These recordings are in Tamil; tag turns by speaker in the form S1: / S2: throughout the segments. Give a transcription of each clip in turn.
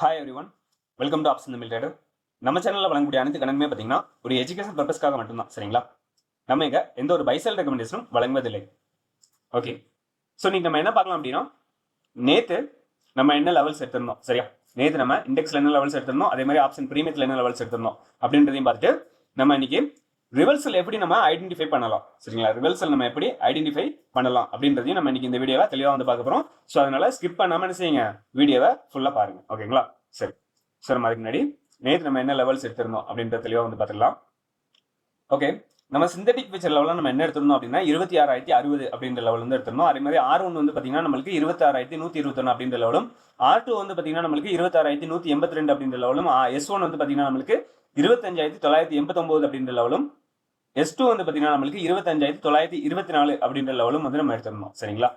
S1: Hi every one welcome to option Tamil trader நம்ம சேனலில் வழங்கக்கூடிய அனைத்து கணக்குமே பார்த்தீங்கன்னா ஒரு எஜுகேஷன் பர்பஸ்க்காக மட்டும்தான் சரிங்களா? நம்ம இங்கே எந்த ஒரு பைசல் ரெக்கமெண்டேஷனும் வழங்குவதில்லை. ஓகே ஸோ நீங்கள் நம்ம என்ன பார்க்கலாம் அப்படின்னா நேற்று நம்ம என்ன லெவல்ஸ் எடுத்திருந்தோம் சரியா? நேற்று நம்ம இண்டெக்ஸில் என்ன லெவல்ஸ் எடுத்திருந்தோம் அதே மாதிரி ஆப்ஷன் ப்ரீமியத்தில் என்ன லெவல்ஸ் எடுத்திருந்தோம் அப்படின்றதையும் பார்த்துட்டு நம்ம இன்னைக்கு ரிவர்சல் எப்படி நம்ம ஐடென்டிஃபை பண்ணலாம்? சரிங்களா? ரிவர்சல் நம்ம எப்படி ஐடென்டிஃபை பண்ணலாம்? அப்படின்றதையும் நம்ம இன்னைக்கு இந்த வீடியோவை தெளிவாக வந்து பார்க்க போகிறோம் ஸோ அதனால ஸ்கிப் பண்ணாமல் என்ன செய்யுங்க? வீடியோவை ஃபுல்லாக பாருங்க. ஓகேங்களா சரி. சார் நம்ம அதுக்கு முன்னாடி நேற்று நம்ம என்ன லெவல்ஸ் எடுத்திருந்தோம் அப்படின்ற தெளிவாக வந்து பார்த்துக்கலாம். ஓகே நம்ம சிந்தட்டிக் பிக்சர் லெவலில் நம்ம என்ன எடுத்திருந்தோம் அப்படின்னா இருபத்தி ஆறாயிரத்தி அறுபது அப்படின்ற லெவல் வந்து எடுத்திருந்தோம். அதே மாதிரி ஆர் ஒன் வந்து பார்த்தீங்கன்னா நம்மளுக்கு இருபத்தாறாயிரத்தி நூற்றி இருபத்தொன்று அப்படின்ற லெவலும் ஆர் டூ வந்து பார்த்தீங்கன்னா நம்மளுக்கு இருபத்தாறாயிரத்தி நூற்றி எண்பத்தி ரெண்டு அப்படின்ற லெவலும் எஸ் ஒன் வந்து பார்த்தீங்கன்னா நம்மளுக்கு இருபத்தஞ்சாயிரத்தி தொள்ளாயிரத்தி எண்பத்தொம்போது அப்படின்ற லெவலும் எஸ் டூ வந்து பார்த்தீங்கன்னா நம்மளுக்கு இருபத்தஞ்சாயிரத்தி தொள்ளாயிரத்தி இருபத்தி நாலு அப்படின்ற லெவலும் வந்து நம்ம எடுத்திருந்தோம் சரிங்களா?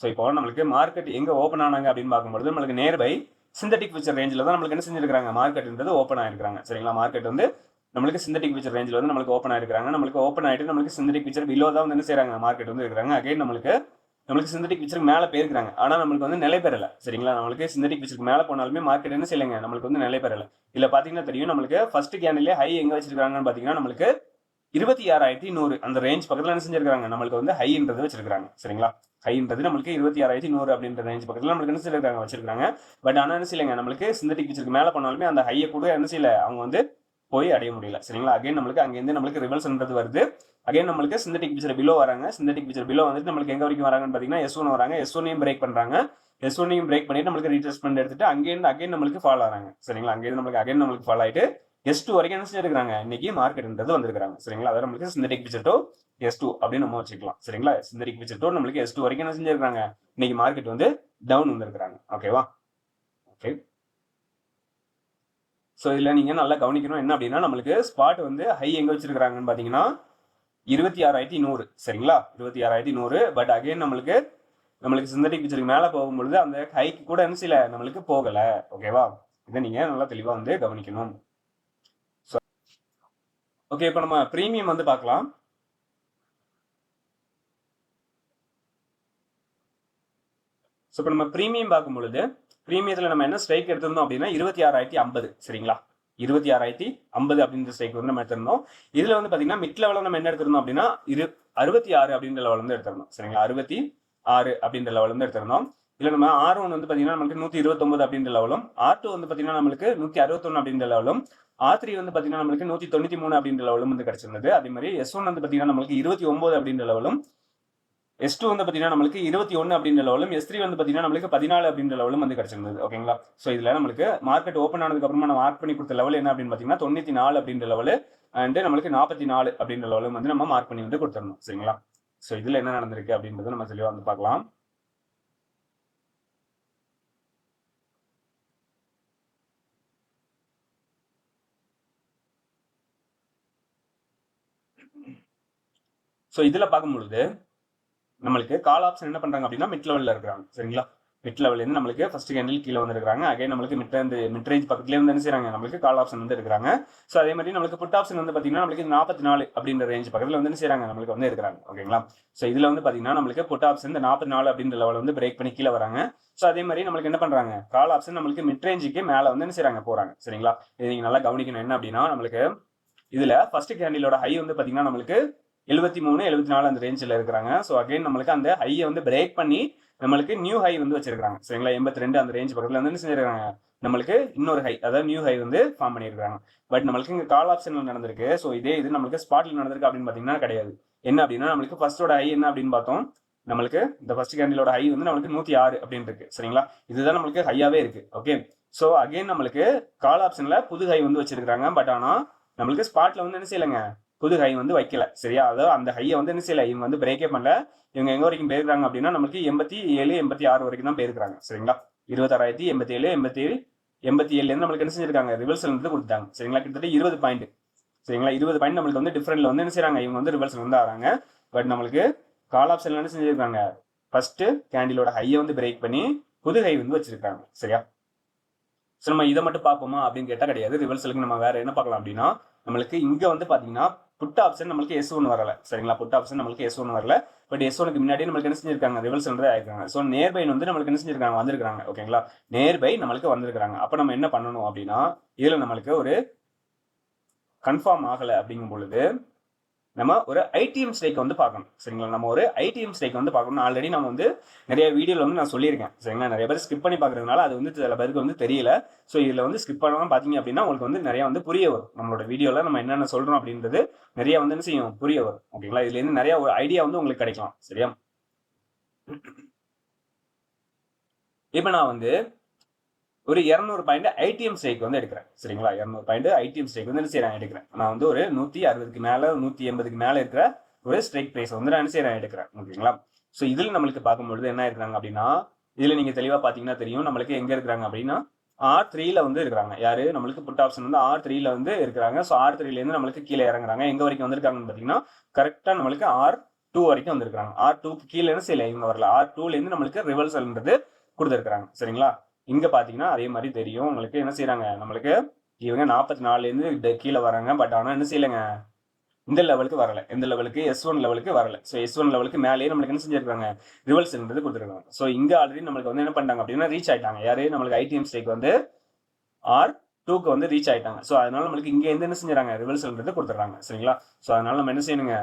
S1: ஸோ இப்போ நம்மளுக்கு மார்க்கெட் எங்கே ஓப்பன் ஆனாங்க அப்படின்னு பார்க்கும்போது நம்மளுக்கு நேர்பை சிந்தட்டிக் ஃபியூச்சர் ரேஞ்சில் தான் நம்மளுக்கு என்ன செஞ்சிருக்காங்க மார்க்கெட்ன்றது ஓப்பன் ஆயிருக்காங்க சரிங்களா? மார்க்கெட் வந்து நம்மளுக்கு சிந்தட்டிக் ஃபியூச்சர் ரேஞ்சில் வந்து நம்மளுக்கு ஓப்பன் ஆயிருக்காங்க நம்மளுக்கு ஓப்பன் ஆகிட்டு நம்மளுக்கு சிந்தட்டிக் ஃபியூச்சர் பிலோ தான் வந்து என்ன செய்கிறாங்க மார்க்கெட் வந்து இருக்கிறாங்க அகைன் நம்மளுக்கு நம்மளுக்கு சிந்தட்டிக் ஃபியூச்சருக்கு மேலே போயிருக்காங்க ஆனால் நம்மளுக்கு வந்து நிலை பெறலை. சரிங்களா? நம்மளுக்கு சிந்தட்டிக் ஃபியூச்சருக்கு மேலே போனாலுமே மார்க்கெட் என்ன செய்யலைங்க? நம்மளுக்கு வந்து நிலை பெறலை. இதில் பார்த்தீங்கன்னா தெரியும் நம்மளுக்கு ஃபர்ஸ்ட் கேண்டிலே ஹை எங்கே வச்சிருக்காங்கன்னு பார்த்தீங்கன்னா நம்மளுக்கு இருபத்தி ஆறாயிரத்தி நூறு அந்த ரேஞ்ச் பக்கத்தில் என்ன செஞ்சிருக்காங்க நம்மளுக்கு வந்து ஹைன்றது வச்சிருக்காங்க சரிங்களா? ஹைன்றது நம்மளுக்கு இருபத்தி ஆறாயிரத்தி நூறு அப்படின்ற ரேஞ்ச் பக்கத்தில் நம்மளுக்கு என்ன செய்யிருக்காங்க வச்சிருக்காங்க பட் ஆனால் என்ன செய்யலைங்க? நம்மளுக்கு சிந்தட்டிக் வச்சிருக்கு. மேலே போனாலுமே அந்த ஹையை கூட என்ன செய்யல. அவங்க வந்து போய் அடைய முடியல. சரிங்களா? அகைன் நம்மளுக்கு அங்கேருந்து நம்மளுக்கு ரிவல்ஸ்ன்றது வருது. அகைன் நம்மளுக்கு சிந்தட்டிக் பிக்சர் பிலோ வராங்க. சிந்தட்டிக் பிக்சர் பிலோ வந்துட்டு நம்மளுக்கு எங்க வரைக்கும் வராங்கன்னு பார்த்தீங்கன்னா எஸ் ஒன் வராங்க. எஸ் ஒன்னையும் பிரேக் பண்றாங்க. எஸ் ஒன்னையும் பிரேக் பண்ணிட்டு நம்மளுக்கு ரீட்ரெஸ்மெண்ட் எடுத்துட்டு அங்கேருந்து அகைன் நம்மளுக்கு ஃபால் ஆறாங்க சரிங்களா? அங்கேருந்து நம்மளுக்கு அகைன் நம்மளுக்கு ஃபால் ஆயிட்டு எஸ் டூ வரைக்கும் என்ன செஞ்சிருக்காங்க இன்னைக்கு மார்க்கெட்ன்றது வந்திருக்காங்க சரிங்களா? அதாவது நம்மளுக்கு synthetic picture two S two அப்படின்னு நம்ம வச்சுக்கலாம். சரிங்களா? சிந்தடிக் பிக்சர் டூ நம்மளுக்கு எஸ் டூ வரைக்கும் என்ன செஞ்சிருக்காங்க இன்னைக்கு மார்க்கெட் வந்து டவுன் வந்திருக்காங்க ஓகேவா ஓகே ஸோ இதில் நீங்கள் நல்லா கவனிக்கணும். என்ன அப்படின்னா நம்மளுக்கு ஸ்பாட் வந்து ஹை எங்கே வச்சிருக்கிறாங்கன்னு பார்த்தீங்கன்னா இருபத்தி ஆறாயிரத்தி நூறு. சரிங்களா? இருபத்தி ஆறாயிரத்தி நூறு. பட் அகைன் நம்மளுக்கு நம்மளுக்கு சிந்தடிக் பிக்சருக்கு மேலே போகும்பொழுது அந்த ஹைக்கு கூட என்ன செய்யல? நம்மளுக்கு போகலை. ஓகேவா இதை நீங்கள் நல்லா தெளிவாக வந்து கவனிக்கணும். ஓகே இப்போ நம்ம ப்ரீமியம் வந்து பார்க்கலாம். ஸோ இப்போ நம்ம ப்ரீமியம் பார்க்கும் பொழுது ப்ரீமியத்தில் நம்ம என்ன ஸ்ட்ரைக் எடுத்திருந்தோம் அப்படின்னா இருபத்தி ஆறாயிரத்தி ஐம்பது சரிங்களா? இருபத்தி ஆறாயிரத்தி ஐம்பது அப்படின்ற ஸ்ட்ரைக் வந்து நம்ம எடுத்திருந்தோம். இதில் வந்து பார்த்தீங்கன்னா மிட் லெவலில் நம்ம என்ன எடுத்திருந்தோம் அப்படின்னா இரு அறுபத்தி ஆறு அப்படின்ற லெவல் வந்து எடுத்திருந்தோம் சரிங்களா? அறுபத்தி ஆறு அப்படின்ற லெவல் வந்து எடுத்திருந்தோம். இதில் நம்ம ஆர் ஒன் வந்து பார்த்தீங்கன்னா நமக்கு நூற்றி இருபத்தொம்பது அப்படின்ற லெவலும் ஆர் டூ வந்து பார்த்தீங்கன்னா நம்மளுக்கு நூற்றி அறுபத்தொன்று அப்படின்ற லெவலும் ஆர் த்ரீ வந்து பார்த்தீங்கன்னா நம்மளுக்கு நூற்றி தொண்ணூற்றி மூணு அப்படின்ற லெவலும் வந்து கிடச்சிருந்தது. அதே மாதிரி எஸ் ஒன் வந்து பார்த்தீங்கன்னா நம்மளுக்கு இருபத்தி ஒம்பது அப்படின்ற லெவலும் எஸ் டூ வந்து பார்த்தீங்கன்னா நம்மளுக்கு இருபத்தி ஒன்று அப்படின்ற லெவலும் எஸ் த்ரீ வந்து பார்த்தீங்கன்னா நம்மளுக்கு பதினாலு அப்படின்ற லெவலும் வந்து கிடச்சிருந்தது. ஓகேங்களா ஸோ இதில் நம்மளுக்கு மார்க்கெட் ஓப்பன் ஆனதுக்கு அப்புறமா நம்ம மார்க் பண்ணி கொடுத்த லெவல் என்ன அப்படின்னு பார்த்தீங்கன்னா தொண்ணூற்றி நாலு அப்படின்ற லெவல் அண்ட் நம்மளுக்கு நாற்பத்தி நாலு அப்படின்ற லெவலும் வந்து நம்ம மார்க் பண்ணி வந்து கொடுத்துருந்தோம் சரிங்களா? ஸோ இதில் என்ன நடந்திருக்கு அப்படின்றத நம்ம தெளிவாக வந்து பார்க்கலாம். ஸோ இதில் பார்க்கும்பொழுது நம்மளுக்கு கால் ஆப்ஷன் என்ன பண்ணுறாங்க அப்படின்னா மிட் லெவலில் இருக்கிறாங்க. சரிங்களா? மிட் லெவல்லேருந்து நம்மளுக்கு ஃபர்ஸ்ட் கேண்டில் கீழே வந்துருக்காங்க அகைன் நம்மளுக்கு மிட் வந்து மிட் ரேஞ்ச் பக்கத்துலேயே வந்து என்ன செய்யறாங்க நம்மளுக்கு கால் ஆப்ஷன் வந்து இருக்கிறாங்க ஸோ அதே மாதிரி நம்மளுக்கு புட் ஆப்ஷன் வந்து பார்த்தீங்கன்னா நம்மளுக்கு நாற்பத்தி நாலு அப்படின்ற ரேஞ்ச் பக்கத்தில் வந்து என்ன செய்றாங்க? நம்மளுக்கு வந்து இருக்கிறாங்க ஓகேங்களா? ஸோ இதில் வந்து பார்த்தீங்கன்னா நம்மளுக்கு புட் ஆப்ஷன் இந்த நாற்பத்தி நாலு அப்படின்ற லெவல் வந்து பிரேக் பண்ணி கீழே வராங்க. ஸோ அதே மாதிரி நம்மளுக்கு என்ன பண்ணுறாங்க கால் ஆப்ஷன் நம்மளுக்கு மிட் ரேஞ்சுக்கு மேலே வந்து என்ன செய்கிறாங்க போகிறாங்க சரிங்களா? இது நீங்கள் நல்லா கவனிக்கணும். என்ன அப்படின்னா நம்மளுக்கு இதில் ஃபர்ஸ்ட் கேண்டிலோட ஹை வந்து பார்த்தீங்கன்னா நம்மளுக்கு எழுபத்தி மூணு எழுபத்தி நாலு அந்த ரேஞ்சில் இருக்கிறாங்க. ஸோ அகைன் நம்மளுக்கு அந்த ஹையை வந்து பிரேக் பண்ணி நம்மளுக்கு நியூ ஹை வந்து வச்சிருக்காங்க சரிங்களா? எண்பத்தி ரெண்டு அந்த ரேஞ்ச் பக்கத்தில் வந்து செஞ்சிருக்காங்க நம்மளுக்கு இன்னொரு ஹை அதாவது நியூ ஹை வந்து ஃபார்ம் பண்ணியிருக்காங்க பட் நம்மளுக்கு இங்கே கால் ஆப்ஷனில் நடந்திருக்கு. ஸோ இதே இது நம்மளுக்கு ஸ்பாட்டில் நடந்திருக்கு அப்படின்னு பார்த்தீங்கன்னா கிடையாது. என்ன அப்படின்னா நம்மளுக்கு ஃபர்ஸ்டோட ஹை என்ன அப்படின்னு பார்த்தோம். நம்மளுக்கு இந்த ஃபர்ஸ்ட் கேண்டிலோட ஹை வந்து நம்மளுக்கு நூற்றி ஆறு அப்படின்னு இருக்கு. சரிங்களா? இதுதான் நம்மளுக்கு ஹையாவே இருக்கு. ஓகே ஸோ அகைன் நம்மளுக்கு கால் ஆப்ஷனில் புது ஹை வந்து வச்சிருக்காங்க பட் ஆனால் நம்மளுக்கு ஸ்பாட்டில் வந்து என்ன செய்யலைங்க? புது ஹை வந்து வைக்கல. சரியா? அதாவது அந்த ஹையை வந்து என்ன செய்யல? இவங்க வந்து பிரேக்கே பண்ணல. இவங்க எங்க வரைக்கும் போயிருக்காங்க அப்படின்னா நம்மளுக்கு எண்பத்தி ஏழு எண்பத்தி ஆறு வரைக்கும் தான் போயிருக்காங்க சரிங்களா? இருபத்தாறாயிரத்தி எண்பத்தி ஏழு எண்பத்தி ஏழு எண்பத்தி ஏழுலேருந்து நம்மளுக்கு என்ன செஞ்சிருக்காங்க? ரிவர்சல் வந்து கொடுத்தாங்க. சரிங்களா? கிட்டத்தட்ட இருபது பாயிண்ட் சரிங்களா? இருபது பாயிண்ட் நம்மளுக்கு வந்து டிஃப்ரெண்ட்ல வந்து என்ன செய்யறாங்க இவங்க வந்து ரிவர்சல் வந்து ஆறாங்க. பட் நம்மளுக்கு கால் ஆப்ஷன்ல என்ன செஞ்சிருக்காங்க? ஃபர்ஸ்ட் கேண்டிலோட ஹையை வந்து பிரேக் பண்ணி புது ஹை வந்து வச்சிருக்காங்க. சரியா? ஸோ நம்ம இதை மட்டும் பார்ப்போமா அப்படின்னு கேட்டால் கிடையாது. ரிவர்சலுக்கு நம்ம வேற என்ன பார்க்கலாம் அப்படின்னா நம்மளுக்கு இங்கே வந்து பார்த்தீங்கன்னா புட் ஆப்ஷன் நம்மளுக்கு எஸ் ஒன்று வரல. சரிங்களா? புட் ஆப்ஷன் நம்மளுக்கு எஸ் ஒன்று வரல. பட் எஸ் ஒனுக்கு முன்னாடி நம்மளுக்கு என்ன செஞ்சிருக்காங்க? ரிவர்ஸ் வந்து ஆயிருக்காங்க. ஸோ நேர்பை வந்து நம்மளுக்கு என்ன செஞ்சிருக்காங்க? வந்திருக்காங்க ஓகேங்களா நேர்பை நம்மளுக்கு வந்திருக்காங்க அப்போ நம்ம என்ன பண்ணணும் அப்படின்னா இதில் நம்மளுக்கு ஒரு கன்ஃபார்ம் ஆகலை அப்படிங்கும் பொழுது நம்ம ஒரு ஐடிஎம் ஸ்ட்ரைக் வந்து பார்க்கணும். சரிங்களா? நம்ம ஒரு ஐடிஎம் ஸ்ட்ரைக் வந்து பார்க்கணும். ஆல்ரெடி நம்ம வந்து நிறைய வீடியோவில் வந்து நான் சொல்லியிருக்கேன். சரிங்களா? நிறைய பேர் ஸ்கிப் பண்ணி பார்க்குறதுனால அது வந்து சில பேருக்கு வந்து தெரியல. ஸோ இதில் வந்து ஸ்கிப் பண்ணாமல் பார்த்தீங்க அப்படின்னா உங்களுக்கு வந்து நிறைய வந்து புரிய வரும். நம்மளோட வீடியோவில் நம்ம என்னென்ன சொல்கிறோம் அப்படின்றது நிறைய வந்து என்ன செய்யும்? புரிய வரும். ஓகேங்களா? இதுலேருந்து நிறைய ஒரு ஐடியா வந்து உங்களுக்கு கிடைக்கலாம். சரியா? இப்போ நான் வந்து ஒரு இரநூறு பாயிண்ட் ஐடிஎம் ஸ்டேக் வந்து எடுக்கிறேன். சரிங்களா? இரநூறு பாயிண்ட் ஐடிஎம் ஸ்டேக் வந்து என்ன செய்யறேன்? எடுக்கிறேன். நான் வந்து ஒரு நூற்றி அறுபதுக்கு மேலே நூற்றி எண்பதுக்கு மேலே இருக்கிற ஒரு ஸ்ட்ரைக் ப்ரைஸ் வந்து நான் என்ன செய்யறேன்? எடுக்கிறேன். ஓகேங்களா? ஸோ இதில் நம்மளுக்கு பார்க்கும்பொழுது என்ன இருக்கிறாங்க அப்படின்னா இதில் நீங்கள் தெளிவாக பார்த்தீங்கன்னா தெரியும் நம்மளுக்கு எங்கே இருக்கிறாங்க அப்படின்னா ஆர் த்ரீல வந்து இருக்கிறாங்க. யாரு? நம்மளுக்கு புட் ஆப்ஷன் வந்து ஆர் த்ரீல வந்து இருக்கிறாங்க. ஸோ ஆர் த்ரீலேருந்து நம்மளுக்கு கீழே இறங்குறாங்க. எங்க வரைக்கும் வந்திருக்காங்கன்னு பார்த்தீங்கன்னா கரெக்டாக நம்மளுக்கு ஆர் டூ வரைக்கும் வந்திருக்காங்க ஆர் டூக்கு கீழே என்ன செய்யல? இவங்க வரல. ஆர் டூலேருந்து நம்மளுக்கு ரிவர்சல்ன்றது கொடுத்துருக்காங்க சரிங்களா? இங்க பாத்தீங்கன்னா அதே மாதிரி தெரியும். உங்களுக்கு என்ன செய்யறாங்க நம்மளுக்கு இவங்க நாற்பத்தி நாலுலேருந்து கீழே வராங்க. பட் ஆனால் என்ன செய்யலைங்க? இந்த லெவலுக்கு வரல. இந்த லெவலுக்கு எஸ் ஒன் லெவலுக்கு வரல. ஸோ எஸ் ஒன் லெவலுக்கு மேலேயே நம்மளுக்கு என்ன செஞ்சிருக்காங்க? ரிவல்ஸ்ன்றது கொடுத்துருக்காங்க. ஸோ இங்க ஆல்ரெடி நம்மளுக்கு வந்து என்ன பண்ணாங்க அப்படின்னா ரீச் ஆயிட்டாங்க. யாரு? நம்மளுக்கு ஐடிஎம் ஸ்டேக் வந்து ஆர் டூக்கு வந்து ரீச் ஆயிட்டாங்க. ஸோ அதனால நம்மளுக்கு இங்கே இருந்து என்ன செஞ்சாங்க ரிவல்ஸ்ன்றது கொடுத்துட்றாங்க. சரிங்களா? ஸோ அதனால நம்ம என்ன செய்யணுங்க?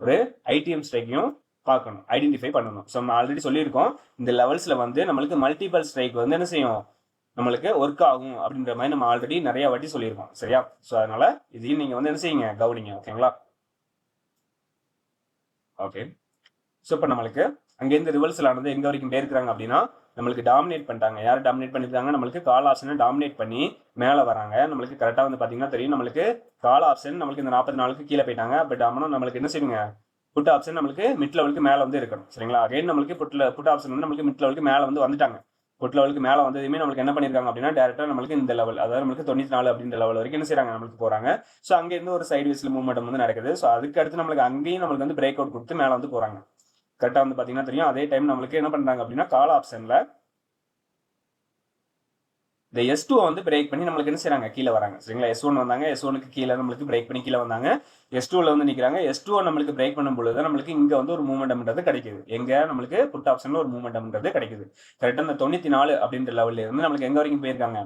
S1: ஒரு ஐடிஎம் ஸ்ட்ரைக்கையும் பார்க்கணும் ஐடென்டிஃபை பண்ணணும். ஸோ நம்ம ஆல்ரெடி சொல்லியிருக்கோம் இந்த லெவல்ஸில் வந்து நம்மளுக்கு மல்டிபிள் ஸ்ட்ரைக் வந்து என்ன செய்யும்? நம்மளுக்கு ஒர்க் ஆகும் அப்படின்ற மாதிரி நம்ம ஆல்ரெடி நிறைய வாட்டி சொல்லியிருக்கோம் சரியா? ஸோ அதனால இதையும் நீங்கள் வந்து என்ன செய்யுங்க? கவனிங்க ஓகேங்களா ஓகே ஸோ இப்போ நம்மளுக்கு அங்கேருந்து ரிவல்ஸில் ஆனது எங்கே வரைக்கும் போயிருக்கிறாங்க அப்படின்னா நம்மளுக்கு டாமினேட் பண்ணிட்டாங்க. யார் டாமினேட் பண்ணியிருக்காங்க? நம்மளுக்கு கால் ஆப்ஷனை டாமினேட் பண்ணி மேலே வராங்க. நம்மளுக்கு கரெக்டாக வந்து பார்த்தீங்கன்னா தெரியும் நம்மளுக்கு கால் ஆப்ஷன் நம்மளுக்கு இந்த நாற்பத்தி நாலுக்கு கீழே போயிட்டாங்க. பட் ஆனால் நம்மளுக்கு என்ன செய்யுங்க புட் ஆப்ஷன் நம்மளுக்கு மிட் லெவலுக்கு மேலே வந்து இருக்கணும். சரிங்களா? அகைன் நம்மளுக்கு புட்ல புட் ஆப்ஷன் வந்து நம்மளுக்கு மிட் லெவலுக்கு மேலே வந்து வந்துட்டாங்க. புட் லெவலுக்கு மேலே வந்ததுமே நம்மளுக்கு என்ன பண்ணியிருக்காங்க அப்படின்னா டேரெக்டாக நம்மளுக்கு இந்த லெவல் அதாவது நம்மளுக்கு தொண்ணூற்றி நாலு அப்படின்ற லெவல் வரைக்கும் என்ன செய்யறாங்க நம்மளுக்கு போகிறாங்க ஸோ அங்கேருந்து ஒரு சைடு வேஸில் மூவ்மெண்ட் வந்து நடக்குது. ஸோ அதுக்கு அடுத்து நம்மளுக்கு அங்கேயும் நம்மளுக்கு வந்து பிரேக் அவுட் கொடுத்து மேலே வந்து போகிறாங்க கரெக்டாக வந்து பார்த்தீங்கன்னா தெரியும். அதே டைம் நம்மளுக்கு என்ன பண்ணுறாங்க அப்படின்னா கால் ஆப்ஷனில் இந்த எஸ் டூ வந்து பிரேக் பண்ணி நம்மளுக்கு என்ன செய்யறாங்க கீழே வராங்க. சரிங்களா? எஸ் ஒன் வந்தாங்க. எஸ் ஒனுக்கு கீழே நம்மளுக்கு பிரேக் பண்ணி கீழே வந்தாங்க. எஸ் டூவில் வந்து நிற்கிறாங்க எஸ் டூ நம்மளுக்கு பிரேக் பண்ணும் பொழுது நம்மளுக்கு இங்கே வந்து ஒரு மூமெண்டம்ன்றது கிடைக்குது. எங்கே? நம்மளுக்கு புட் ஆப்ஷனில் ஒரு மூமெண்டம்ன்றது கிடைக்குது. கரெக்டாக இந்த தொண்ணூற்றி நாலு அப்படின்ற லெவலில் இருந்து நம்மளுக்கு எங்கே வரைக்கும் போயிருக்காங்க?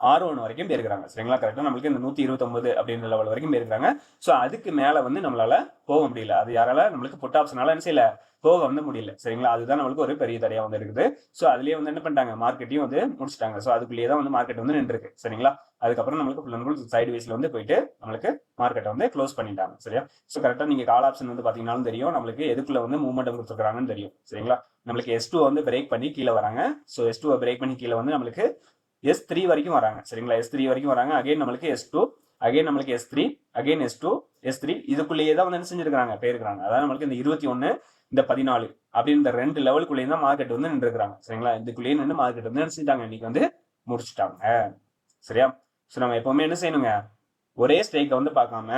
S1: ஆர் ஒன் வரைக்கும் போயிருக்காங்க சரிங்களா? கரெக்டாக நம்மளுக்கு இந்த நூற்றி இருபத்தொம்பது அப்படின்ற லெவல் வரைக்கும் போயிருக்காங்க ஸோ அதுக்கு மேலே வந்து நம்மளால போக முடியல. அது யாரால? நம்மளுக்கு புட் ஆப்ஷனால என்ன செய்யல? போக வந்து முடியல. சரிங்களா? அதுதான் நம்மளுக்கு ஒரு பெரிய தடையா வந்து இருக்குது. ஸோ அதுலயே வந்து என்ன பண்ணிட்டாங்க? மார்க்கெட்டையும் வந்து முடிச்சிட்டாங்க. ஸோ அதுக்குள்ளேயே தான் வந்து மார்க்கெட் வந்து நின்றுருக்கு. சரிங்களா? அதுக்கப்புறம் நம்மளுக்கு ஃபுல் அண்ட் ஃபுல் சைடு வைஸ்ல வந்து போயிட்டு நம்மளுக்கு மார்க்கெட்டை வந்து க்ளோஸ் பண்ணிட்டாங்க. சரியா? ஸோ கரெக்டாக நீங்க கால் ஆப்ஷன் வந்து பாத்தீங்கன்னாலும் தெரியும். நம்மளுக்கு எதுக்குள்ள வந்து மூவ்மெண்ட் கொடுத்துருக்காங்கன்னு தெரியும். சரிங்களா? நம்மளுக்கு எஸ் டூ வந்து பிரேக் பண்ணி கீழே வராங்க. ஸோ எஸ் டூ பிரேக் பண்ணி கீழே வந்து நம்மளுக்கு எஸ் த்ரீ வரைக்கும் வராங்க. சரிங்களா? எஸ் த்ரீ வரைக்கும் வராங்க. அகைன் நம்மளுக்கு எஸ் டூ அகைன் நம்மளுக்கு S three again S two S three இதுக்குள்ளேயே தான் வந்து என்ன செஞ்சிருக்காங்க போயிருக்காங்க அதாவது நம்மளுக்கு இந்த இருபத்தி ஒன்று இந்த பதினாலு அப்படின்ற ரெண்டு லெவலுக்குள்ளேயே தான் மார்க்கெட் வந்து நின்றுருக்காங்க சரிங்களா? இதுக்குள்ளேயே நின்று மார்க்கெட் வந்து என்ன செஞ்சிட்டாங்க? இன்னைக்கு வந்து முடிச்சுட்டாங்க. சரியா? ஸோ நம்ம எப்பவுமே என்ன செய்யணுங்க? ஒரே ஸ்டேக்கை வந்து பார்க்காம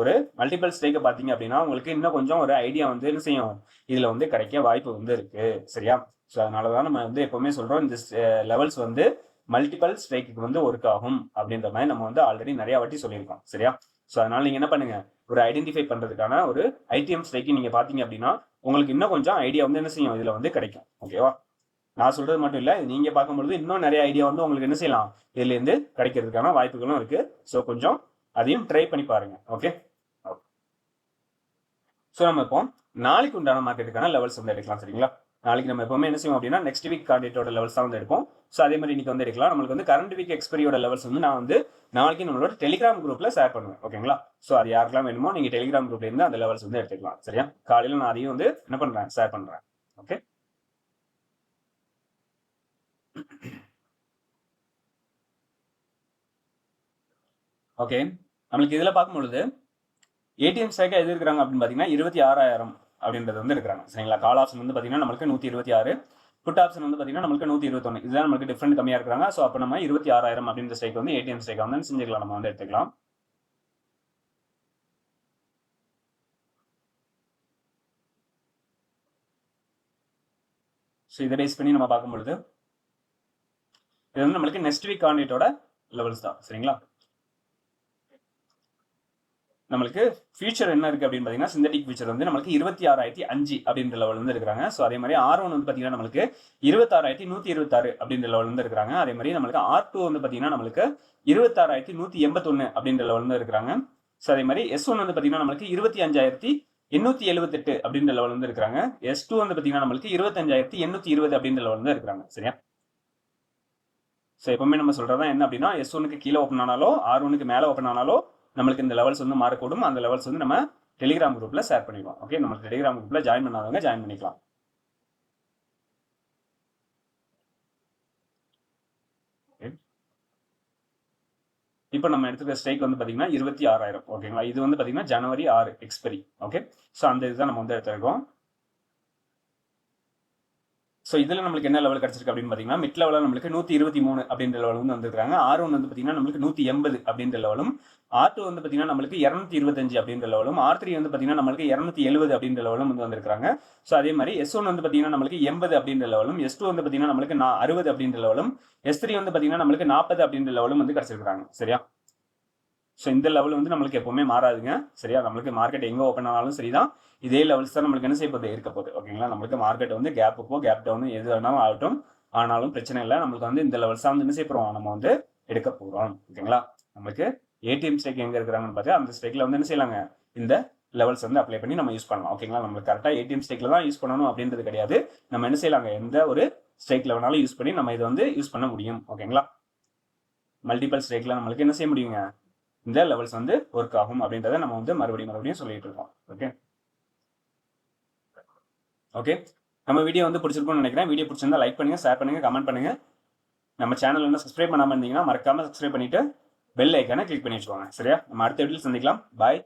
S1: ஒரு மல்டிபிள் ஸ்டேக்கை பார்த்தீங்க அப்படின்னா உங்களுக்கு இன்னும் கொஞ்சம் ஒரு ஐடியா வந்து என்ன செய்யும்? இதில் வந்து கிடைக்க வாய்ப்பு வந்து இருக்கு. சரியா? ஸோ அதனால தான் நம்ம வந்து எப்பவுமே சொல்கிறோம் இந்த eh, லெவல்ஸ் வந்து மல்டிபிள் ஸ்ட்ரைக்கு வந்து ஒர்க் ஆகும் அப்படின்ற மாதிரி நம்ம வந்து ஆல்ரெடி நிறைய வாட்டி சொல்லியிருக்கோம் சரியா? ஸோ அதனால நீங்க என்ன பண்ணுங்க? ஒரு ஐடென்டிஃபை பண்றதுக்கான ஒரு ஐடிஎம் ஸ்ட்ரைக்கு நீங்க பாத்தீங்க அப்படின்னா உங்களுக்கு இன்னும் கொஞ்சம் ஐடியா வந்து என்ன செய்யும்? இதுல வந்து கிடைக்கும் ஓகேவா நான் சொல்றது மட்டும் இல்ல நீங்க பார்க்கும்பொழுது இன்னும் நிறைய ஐடியா வந்து உங்களுக்கு என்ன செய்யலாம்? இதுல இருந்து கிடைக்கிறதுக்கான வாய்ப்புகளும் இருக்கு. ஸோ கொஞ்சம் அதையும் ட்ரை பண்ணி பாருங்க ஓகே ஸோ நம்ம இப்போ நாளைக்கு உண்டான மார்க்கெட்டுக்கான லெவல்ஸ் வந்து எடுக்கலாம் சரிங்களா? நாளைக்கு நம்ம எப்பவுமே என்ன செய்வோம் அப்படின்னா நெக்ஸ்ட் வீக் கார்டேட்டோட லெவல்ஸ் தான் வந்து எடுப்போம். ஸோ அதே மாதிரி இன்னைக்கு வந்து எடுக்கலாம். நம்மளுக்கு வந்து கரண்ட் வீக் எக்ஸ்பெரியோட லெவல்ஸ் வந்து நான் வந்து நாளைக்கு நம்மளோட டெலிகிராம் குரூப்ல ஷேர் பண்ணுவேன். ஓகேங்களா ஸோ அது யாருக்கெல்லாம் வேணுமோ நீங்க டெலிகிராம் குரூப்ல இருந்து அந்த லெவல்ஸ் வந்து எடுத்துக்கலாம். சரியா? காலையில நான் அதையும் வந்து என்ன பண்றேன்? ஷேர் பண்றேன். ஓகே ஓகே நம்மளுக்கு இதில் பார்க்கும்பொழுது ஏடிஎம் ஸ்ட்ரைக்கா எது இருக்கிறாங்க அப்படின்னு பாத்தீங்கன்னா இருபத்தி ஆறாயிரம். அப்படின்றது வந்து இருக்கிறாங்க சரிங்களா? கால் ஆப்ஷன் வந்து பார்த்தீங்கன்னா நம்மளுக்கு நூற்றி இருபத்தி ஆறு புட் ஆப்ஷன் வந்து பார்த்தீங்கன்னா நம்மளுக்கு நூற்றி இருபத்தொன்னு. இதுதான் நம்மளுக்கு டிஃப்ரெண்ட் கம்மியாக இருக்கிறாங்க ஸோ அப்போ நம்ம இருபத்தி ஆறாயிரம் அப்படின்ற ஸ்ட்ரைக் வந்து ஏடிஎம் ஸ்ட்ரைக் வந்து செஞ்சுக்கலாம். நம்ம வந்து எடுத்துக்கலாம். ஸோ இதை பேஸ் பண்ணி நம்ம பார்க்கும் பொழுது இது வந்து நம்மளுக்கு நெக்ஸ்ட் வீக் காண்டிட்டோட லெவல்ஸ் தான். சரிங்களா? நம்மளுக்கு ஃபியூச்சர் என்ன இருக்கு அப்படின்னு பார்த்தீங்கன்னா சிந்தட்டிக் ஃபியூச்சர் வந்து நம்மளுக்கு இருபத்தி ஆறாயிரத்தி அஞ்சு அப்படின்ற லெவல் வந்து இருக்கிறாங்க ஸோ அதே மாதிரி ஆர் ஒன் வந்து பார்த்தீங்கன்னா நம்மளுக்கு இருபத்தாறாயிரத்தி நூற்றி இருபத்தாறு அப்படின்ற லெவல் வந்து இருக்கிறாங்க அதே மாதிரி நம்மளுக்கு ஆர் டூ வந்து பார்த்தீங்கன்னா நம்மளுக்கு இருபத்தாறாயிரத்தி நூற்றி எண்பத்தொன்று அப்படின்ற லெவல் வந்து இருக்கிறாங்க ஸோ அதே மாதிரி எஸ் ஒன் வந்து பார்த்தீங்கன்னா நம்மளுக்கு இருபத்தி அஞ்சாயிரத்தி எண்ணூற்றி எழுபத்தெட்டு அப்படின்ற லெவல் வந்து இருக்கிறாங்க எஸ் டூ வந்து பார்த்தீங்கன்னா நம்மளுக்கு இருபத்தஞ்சாயிரத்தி எண்ணூற்றி இருபது அப்படின்ற லெவல் வந்து இருக்கிறாங்க சரியா? ஸோ எப்பவுமே நம்ம சொல்றதா என்ன அப்படின்னா எஸ் ஒனுக்கு கீழே ஓப்பன் ஆனாலோ ஆர் ஒனுக்கு மேலே ஓப்பன் ஆனாலோ நம்மளுக்கு இந்த லெவல்ஸ் வந்து மாறக்கூடும் அந்த லெவல்ஸ் வந்து நம்ம டெலிகிராம் குரூப்பில் ஷேர் பண்ணிடுவோம். ஓகே நம்ம டெலிகிராம் குரூப்பில் ஜாயின் பண்ணாதவங்க ஜாயின் பண்ணிக்கலாம். இப்போ நம்ம எடுத்துக்கிற ஸ்ட்ரைக் வந்து பார்த்தீங்கன்னா இருபத்தி ஆறாயிரம். ஓகேங்களா இது வந்து பார்த்தீங்கன்னா ஜனவரி ஆறு எக்ஸ்பெரி ஓகே ஸோ அந்த இதுதான் நம்ம வந்து எடுத்துருக்கோம். ஸோ இதில் நம்மளுக்கு என்ன லெவல் கிடச்சிருக்கு அப்படின்னு பார்த்தீங்கன்னா மிட் லெவலில் நம்மளுக்கு நூற்றி இருபத்தி மூணு அப்படின்ற லெவல் வந்து வந்துருக்காங்க. ஆர் ஒன் வந்து பார்த்தீங்கன்னா நம்மளுக்கு நூற்றி எண்பது அப்படின்ற லெவலும் ஆர் டூ வந்து பார்த்தீங்கன்னா நம்மளுக்கு இரநூத்தி இருபத்தஞ்சு அப்படின்ற லெவலும் ஆர் த்ரீ வந்து பார்த்தீங்கன்னா நம்மளுக்கு இரநூத்தி எழுபது அப்படின்ற லெவலும் வந்து வந்திருக்காங்க ஸோ அதே மாதிரி எஸ் ஒன் வந்து பார்த்தீங்கன்னா நம்மளுக்கு எண்பது அப்படின்ற லெவலும் எஸ் டூ வந்து பார்த்தீங்கன்னா நம்மளுக்கு நான் அறுபது அப்படின்ற லெவலும் எஸ் த்ரீ வந்து பார்த்தீங்கன்னா நம்மளுக்கு நாற்பது அப்படின்ற லெவலும் வந்து கிடச்சிருக்காங்க சரியா? ஸோ இந்த லெவல் வந்து நம்மளுக்கு எப்போவுமே மாறாதுங்க. சரியா? நம்மளுக்கு மார்க்கெட் எங்கே ஓப்பன் ஆனாலும் சரிதான். இதே லெவல்ஸ் தான் நம்மளுக்கு என்ன செய்ய போகுது? இருக்க போகுது. ஓகேங்களா நம்மளுக்கு மார்க்கெட் வந்து கேப்புக்கோ கேப் டவுன் எது வேணாலும் ஆகட்டும். ஆனாலும் பிரச்சனை இல்லை. நம்மளுக்கு வந்து இந்த லெவல்ஸ் தான் வந்து என்ன செய்ய போகிறோம் நம்ம வந்து எடுக்க போகிறோம் ஓகேங்களா நம்மளுக்கு ஏடிஎம் ஸ்டேக் எங்கே இருக்கிறாங்கன்னு பார்த்து அந்த ஸ்டேக்கில் வந்து என்ன செய்யலாங்க? இந்த லெவல்ஸ் வந்து அப்ளை பண்ணி நம்ம யூஸ் பண்ணலாம். ஓகேங்களா நம்மளுக்கு கரெக்டாக ஏடிஎம் ஸ்டேக்கில் தான் யூஸ் பண்ணணும் அப்படின்றது கிடையாது. நம்ம என்ன செய்யலாங்க? எந்த ஒரு ஸ்டேக்கில் வேணாலும் யூஸ் பண்ணி நம்ம இதை வந்து யூஸ் பண்ண முடியும். ஓகேங்களா மல்டிபிள் ஸ்டேக்கில் நம்மளுக்கு என்ன செய்ய முடியுங்க? இந்த லெவல்ஸ் வந்து ஒர்க் ஆகும் அப்படின்றத நம்ம வந்து மறுபடியும் மறுபடியும் சொல்லிட்டு இருக்கோம். ஓகே ஓகே நம்ம வீடியோ வந்து பிடிச்சிருக்கும்னு நினைக்கிறேன். வீடியோ பிடிச்சிருந்தா லைக் பண்ணுங்க ஷேர் பண்ணுங்க கமெண்ட் பண்ணுங்க. நம்ம சேனல் வந்து சப்ஸ்கிரைப் பண்ணாமல் இருந்தீங்கன்னா மறக்காம சப்ஸ்கிரைப் பண்ணிட்டு பெல் ஐக்கானை கிளிக் பண்ணி வச்சுக்கோங்க. சரியா? நம்ம அடுத்த வீடியோ சந்திக்கலாம். பாய்